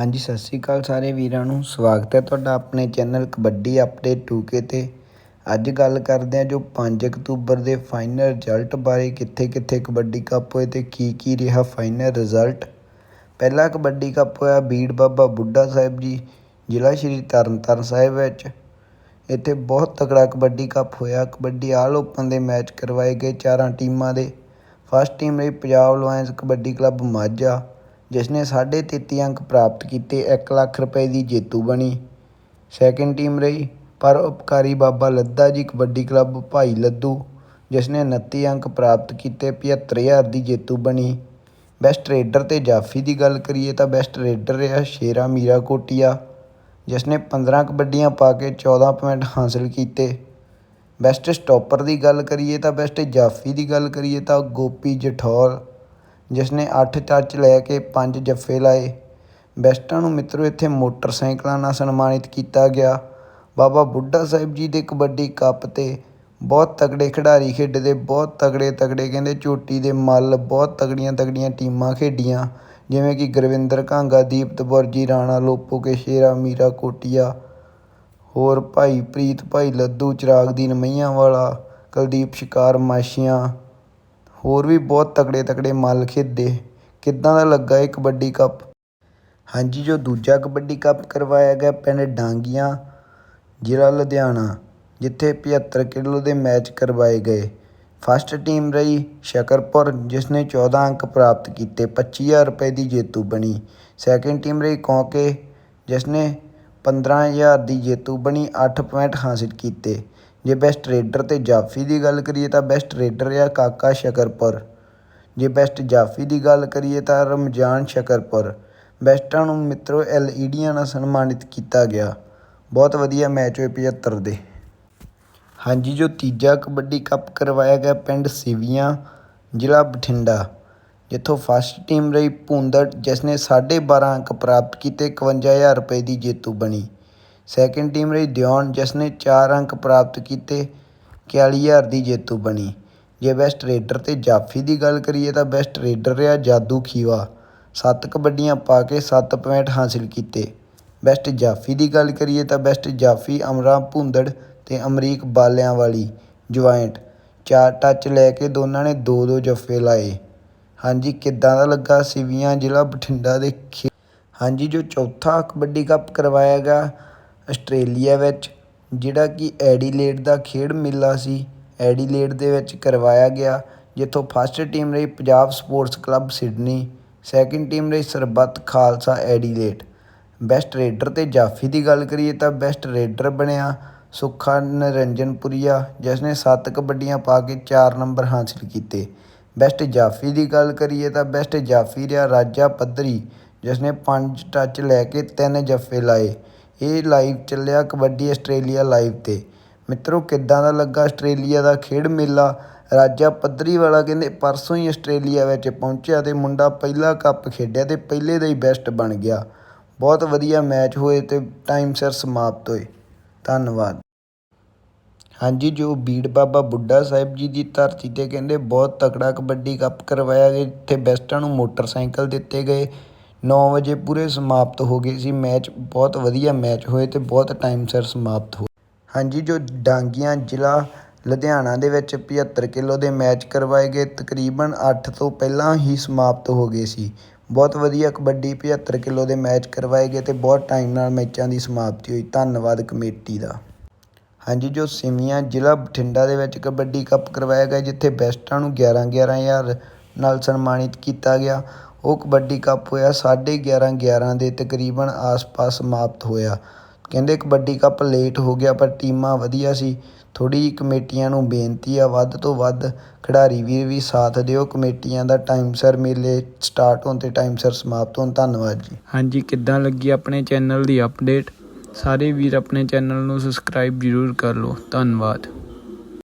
ਹਾਂਜੀ, ਸਤਿ ਸ਼੍ਰੀ ਅਕਾਲ ਸਾਰੇ ਵੀਰਾਂ ਨੂੰ। ਸਵਾਗਤ ਹੈ ਤੁਹਾਡਾ ਆਪਣੇ ਚੈਨਲ ਕਬੱਡੀ ਅਪਡੇਟ 2K ਤੇ। ਅੱਜ ਗੱਲ ਕਰਦੇ ਹਾਂ ਜੋ 5 ਅਕਤੂਬਰ ਦੇ ਫਾਈਨਲ ਰਿਜ਼ਲਟ ਬਾਰੇ ਕਿੱਥੇ ਕਿੱਥੇ ਕਬੱਡੀ ਕੱਪ ਹੋਏ ਤੇ ਕੀ ਕੀ ਰਿਹਾ ਫਾਈਨਲ ਰਿਜ਼ਲਟ। ਪਹਿਲਾ ਕਬੱਡੀ ਕੱਪ ਹੋਇਆ ਬੀੜ ਬਾਬਾ ਬੁੱਢਾ ਸਾਹਿਬ ਜੀ, ਜ਼ਿਲ੍ਹਾ ਸ਼੍ਰੀ ਤਰਨਤਾਰਨ ਸਾਹਿਬ ਵਿੱਚ। ਇੱਥੇ ਬਹੁਤ ਤਕੜਾ ਕਬੱਡੀ ਕੱਪ ਹੋਇਆ। ਕਬੱਡੀ ਆਲ ਓਪਨ ਦੇ ਮੈਚ ਕਰਵਾਏ ਗਏ ਚਾਰਾਂ ਟੀਮਾਂ ਦੇ। ਫਸਟ ਟੀਮ ਲਈ ਪੰਜਾਬ ਲਾਇਨਸ ਕਬੱਡੀ ਕਲੱਬ ਮਾਝਾ। ਜਿਸ ਨੇ ਸਾਢੇ ਤੇਤੀ ਅੰਕ ਪ੍ਰਾਪਤ ਕੀਤੇ 1 ਲੱਖ ਰੁਪਏ ਦੀ ਜੇਤੂ ਬਣੀ। ਸੈਕਿੰਡ ਟੀਮ ਰਹੀ, ਪਰ ਉਪਕਾਰੀ ਬਾਬਾ ਲੱਦਾ ਜੀ ਕਬੱਡੀ ਕਲੱਬ ਭਾਈ ਲੱਦੂ ਜਿਸ ਨੇ 29 ਅੰਕ ਪ੍ਰਾਪਤ ਕੀਤੇ 75000 ਦੀ ਜੇਤੂ ਬਣੀ। ਬੈਸਟ ਰੇਡਰ ਤੇ ਜਾਫੀ ਦੀ ਗੱਲ ਕਰੀਏ ਤਾਂ ਬੈਸਟ ਰੇਡਰ ਰਿਹਾ ਸ਼ੇਰਾ ਮੀਰਾ ਕੋਟੀਆ ਜਿਸ ਨੇ 15 ਕਬੱਡੀਆਂ ਪਾ ਕੇ 14 ਪੁਆਇੰਟ ਹਾਸਲ ਕੀਤੇ। ਬੈਸਟ ਸਟਾਪਰ ਦੀ ਗੱਲ ਕਰੀਏ ਤਾਂ ਬੈਸਟ ਜਾਫੀ ਦੀ ਗੱਲ ਕਰੀਏ ਤਾਂ ਗੋਪੀ ਜਠੌਰ ਜਿਸ ਨੇ 8 ਟੱਚ ਲੈ ਕੇ 5 ਜੱਫੇ ਲਾਏ। ਬੈਸਟਾਂ ਨੂੰ ਮਿੱਤਰੋ, ਇੱਥੇ ਮੋਟਰਸਾਈਕਲਾਂ ਨਾਲ ਸਨਮਾਨਿਤ ਕੀਤਾ ਗਿਆ। ਬਾਬਾ ਬੁੱਢਾ ਸਾਹਿਬ ਜੀ ਦੇ ਕਬੱਡੀ ਕੱਪ ਤੇ ਬਹੁਤ ਤਗੜੇ ਖਿਡਾਰੀ ਖੇਡਦੇ, ਬਹੁਤ ਤਗੜੇ ਤਗੜੇ ਕਹਿੰਦੇ ਚੋਟੀ ਦੇ ਮੱਲ, ਬਹੁਤ ਤਗੜੀਆਂ ਤਗੜੀਆਂ ਟੀਮਾਂ ਖੇਡੀਆਂ। ਜਿਵੇਂ ਕਿ ਗੁਰਵਿੰਦਰ ਕਾਂਗਾ ਦੀਪਤ ਬੁਰਜੀ, ਰਾਣਾ ਲੋਪੋ ਕੇ ਸ਼ੇਰਾ ਮੀਰਾ ਕੋਟੀਆ, ਹੋਰ ਭਾਈ ਪ੍ਰੀਤ, ਭਾਈ ਲੱਦੂ, ਚਿਰਾਗ ਦੀਨ ਮਈਆਂ ਵਾਲਾ ਕੁਲਦੀਪ ਸ਼ਿਕਾਰ, ਮਾਸ਼ੀਆਂ। ਹੋਰ ਵੀ ਬਹੁਤ ਤਕੜੇ ਤਕੜੇ ਮੱਲ ਖੇਡੇ। ਕਿੱਦਾਂ ਦਾ ਲੱਗਾ ਇਹ ਕਬੱਡੀ ਕੱਪ? ਹਾਂਜੀ, ਜੋ ਦੂਜਾ ਕਬੱਡੀ ਕੱਪ ਕਰਵਾਇਆ ਗਿਆ ਪਿੰਡ ਡਾਂਗੀਆਂ, ਜ਼ਿਲ੍ਹਾ ਲੁਧਿਆਣਾ, ਜਿੱਥੇ 75 ਕਿਲੋ ਦੇ ਮੈਚ ਕਰਵਾਏ ਗਏ। ਫਸਟ ਟੀਮ ਰਹੀ ਸ਼ਕਰਪੁਰ, ਜਿਸ ਨੇ 14 ਅੰਕ ਪ੍ਰਾਪਤ ਕੀਤੇ 25000 ਰੁਪਏ ਦੀ ਜੇਤੂ ਬਣੀ। ਸੈਕਿੰਡ ਟੀਮ ਰਹੀ ਕੌਂਕੇ, ਜਿਸ ਨੇ 15000 ਦੀ ਜੇਤੂ ਬਣੀ 8 ਪੁਆਇੰਟ ਹਾਸਿਲ ਕੀਤੇ। ਜੇ ਬੈਸਟ ਰੇਡਰ ਤੇ ਜਾਫੀ ਦੀ ਗੱਲ ਕਰੀਏ ਤਾਂ ਬੈਸਟ ਰੇਡਰ ਆ ਕਾਕਾ ਸ਼ਕਰਪੁਰ। ਜੇ ਬੈਸਟ ਜਾਫੀ ਦੀ ਗੱਲ ਕਰੀਏ ਤਾਂ ਰਮਜ਼ਾਨ ਸ਼ਕਰਪੁਰ। ਬੈਸਟਾਂ ਨੂੰ ਮਿੱਤਰੋ ਐਲਈਡੀਆਂ ਨਾਲ ਸਨਮਾਨਿਤ ਕੀਤਾ ਗਿਆ। ਬਹੁਤ ਵਧੀਆ ਮੈਚ ਹੋਏ 75 ਦੇ। ਹਾਂਜੀ, ਜੋ ਤੀਜਾ ਕਬੱਡੀ ਕੱਪ ਕਰਵਾਇਆ ਗਿਆ ਪਿੰਡ ਸਿਵੀਆਂ, ਜ਼ਿਲ੍ਹਾ ਬਠਿੰਡਾ। ਜਿੱਥੋਂ ਫਸਟ ਟੀਮ ਰਹੀ ਭੂੰਦੜ ਜਿਸ ਨੇ 12.5 ਅੰਕ ਪ੍ਰਾਪਤ ਕੀਤੇ 51000 ਰੁਪਏ ਦੀ ਜੇਤੂ ਬਣੀ। ਸੈਕਿੰਡ ਟੀਮ ਰਹੀ ਦਿਓਨ ਜਿਸ ਨੇ 4 ਅੰਕ ਪ੍ਰਾਪਤ ਕੀਤੇ 41000 ਦੀ ਜੇਤੂ ਬਣੀ। ਜੇ ਬੈਸਟ ਰੇਡਰ ਤੇ ਜਾਫੀ ਦੀ ਗੱਲ ਕਰੀਏ ਤਾਂ ਬੈਸਟ ਰੇਡਰ ਰਿਹਾ ਜਾਦੂ ਖੀਵਾ। 7 ਕਬੱਡੀਆਂ ਪਾ ਕੇ 7 ਪੁਆਇੰਟ ਹਾਸਿਲ ਕੀਤੇ। ਬੈਸਟ ਜਾਫੀ ਦੀ ਗੱਲ ਕਰੀਏ ਤਾਂ ਬੈਸਟ ਜਾਫੀ ਅਮਰਾ ਭੁੰਦੜ ਤੇ ਅਮਰੀਕ ਬਾਲਿਆਂ ਵਾਲੀ ਜੁਆਇੰਟ ਚਾਰ ਟੱਚ ਲੈ ਕੇ ਦੋਨਾਂ ਨੇ ਦੋ ਦੋ ਜੱਫੇ ਲਾਏ। ਹਾਂਜੀ, ਕਿੱਦਾਂ ਦਾ ਲੱਗਾ ਸਿਵੀਆਂ ਜ਼ਿਲ੍ਹਾ ਬਠਿੰਡਾ ਦੇ ਖੇ ਹਾਂਜੀ, ਜੋ ਚੌਥਾ ਕਬੱਡੀ ਕੱਪ ਕਰਵਾਇਆ ਗਿਆ ਆਸਟ੍ਰੇਲੀਆ ਵਿੱਚ, ਜਿਹੜਾ ਕਿ ਐਡੀਲੇਡ ਦਾ ਖੇਡ ਮੇਲਾ ਸੀ, ਐਡੀਲੇਡ ਦੇ ਵਿੱਚ ਕਰਵਾਇਆ ਗਿਆ, ਜਿੱਥੋਂ ਫਸਟ ਟੀਮ ਰਹੀ Punjab sports club Sydney second team ਰਹੀ Sarbat Khalsa Adelaide. Best raider ਤੇ ਜਾਫੀ ਦੀ ਗੱਲ ਕਰੀਏ ਤਾਂ ਬੈਸਟ ਰੇਡਰ ਬਣਿਆ ਸੁੱਖਾ ਨਰਿੰਜਨਪੁਰੀਆ ਜਿਸ ਨੇ 7 ਕਬੱਡੀਆਂ ਪਾ ਕੇ 4 ਨੰਬਰ ਹਾਸਿਲ ਕੀਤੇ। ਬੈਸਟ ਜਾਫੀ ਦੀ ਗੱਲ ਕਰੀਏ ਤਾਂ ਬੈਸਟ ਜਾਫੀ ਰਿਹਾ ਰਾਜਾ ਪੱਧਰੀ ਜਿਸ ਨੇ 5 ਟੱਚ ਲੈ ਕੇ 3 ਜੱਫੇ ਲਾਏ। ਇਹ ਲਾਈਵ ਚੱਲਿਆ ਕਬੱਡੀ ਆਸਟ੍ਰੇਲੀਆ ਲਾਈਵ ਤੇ। ਮਿੱਤਰੋ, ਕਿੱਦਾਂ ਦਾ ਲੱਗਾ ਆਸਟ੍ਰੇਲੀਆ ਦਾ ਖੇਡ ਮੇਲਾ? ਰਾਜਾ ਪੱਧਰੀ ਵਾਲਾ ਕਹਿੰਦੇ, ਪਰਸੋਂ ਹੀ ਆਸਟ੍ਰੇਲੀਆ ਵਿੱਚ ਪਹੁੰਚਿਆ ਤੇ ਮੁੰਡਾ ਪਹਿਲਾ ਕੱਪ ਖੇਡਿਆ ਤੇ ਪਹਿਲੇ ਦਾ ਹੀ ਬੈਸਟ ਬਣ ਗਿਆ। ਬਹੁਤ ਵਧੀਆ ਮੈਚ ਹੋਏ ਤੇ ਟਾਈਮ ਸਿਰ ਸਮਾਪਤ ਹੋਏ। ਧੰਨਵਾਦ। ਹਾਂਜੀ, ਜੋ ਬੀੜ ਬਾਬਾ ਬੁੱਢਾ ਸਾਹਿਬ ਜੀ ਦੀ ਧਰਤੀ ਤੇ ਕਹਿੰਦੇ, ਬਹੁਤ ਤਕੜਾ ਕਬੱਡੀ ਕੱਪ ਕਰਵਾਇਆ ਗਿਆ ਇੱਥੇ ਬੈਸਟਾਂ ਨੂੰ ਮੋਟਰਸਾਈਕਲ ਦਿੱਤੇ ਗਏ। 9 ਵਜੇ ਪੂਰੇ ਸਮਾਪਤ ਹੋ ਗਏ ਸੀ ਮੈਚ। ਬਹੁਤ ਵਧੀਆ ਮੈਚ ਹੋਏ ਤੇ ਬਹੁਤ ਟਾਈਮ ਸਿਰ ਸਮਾਪਤ ਹੋਏ ਹਾਂਜੀ, ਜੋ ਡਾਂਗੀਆਂ ਜ਼ਿਲ੍ਹਾ ਲੁਧਿਆਣਾ ਦੇ ਵਿੱਚ 75 ਕਿਲੋ ਦੇ ਮੈਚ ਕਰਵਾਏ ਗਏ, ਤਕਰੀਬਨ 8 ਤੋਂ ਪਹਿਲਾਂ ਹੀ ਸਮਾਪਤ ਹੋ ਗਏ ਸੀ। ਬਹੁਤ ਵਧੀਆ ਕਬੱਡੀ 75 ਕਿਲੋ ਦੇ ਮੈਚ ਕਰਵਾਏ ਗਏ ਤੇ ਬਹੁਤ ਟਾਈਮ ਨਾਲ ਮੈਚਾਂ ਦੀ ਸਮਾਪਤੀ ਹੋਈ। ਧੰਨਵਾਦ ਕਮੇਟੀ ਦਾ। ਹਾਂਜੀ, ਜੋ ਸਿਵੀਆਂ ਜ਼ਿਲ੍ਹਾ ਬਠਿੰਡਾ ਦੇ ਵਿੱਚ ਕਬੱਡੀ ਕੱਪ ਕਰਵਾਇਆ ਗਿਆ, ਜਿੱਥੇ ਬੈਸਟਾਂ ਨੂੰ 11 11000 ਨਾਲ ਸਨਮਾਨਿਤ ਕੀਤਾ ਗਿਆ। ਉਹ ਕਬੱਡੀ ਕੱਪ ਹੋਇਆ 11:30 11 ਦੇ ਤਕਰੀਬਨ ਆਸ-ਪਾਸ ਸਮਾਪਤ ਹੋਇਆ। ਕਹਿੰਦੇ ਕਬੱਡੀ ਕੱਪ ਲੇਟ ਹੋ ਗਿਆ, ਪਰ ਟੀਮਾਂ ਵਧੀਆ ਸੀ। ਥੋੜ੍ਹੀ ਜਿਹੀ ਕਮੇਟੀਆਂ ਨੂੰ ਬੇਨਤੀ ਆ, ਵੱਧ ਤੋਂ ਵੱਧ ਖਿਡਾਰੀ ਵੀਰ ਵੀ ਸਾਥ ਦਿਓ। ਕਮੇਟੀਆਂ ਦਾ ਟਾਈਮ ਸਿਰ ਮੇਲੇ ਸਟਾਰਟ ਹੋਣ ਤੇ ਟਾਈਮ ਸਿਰ ਸਮਾਪਤ ਹੋਣ। ਧੰਨਵਾਦ ਜੀ। ਹਾਂਜੀ, ਕਿੱਦਾਂ ਲੱਗੀ ਆਪਣੇ ਚੈਨਲ ਦੀ ਅਪਡੇਟ ਸਾਰੇ ਵੀਰ ਆਪਣੇ ਚੈਨਲ ਨੂੰ ਸਬਸਕ੍ਰਾਈਬ ਜ਼ਰੂਰ ਕਰ ਲਓ। ਧੰਨਵਾਦ।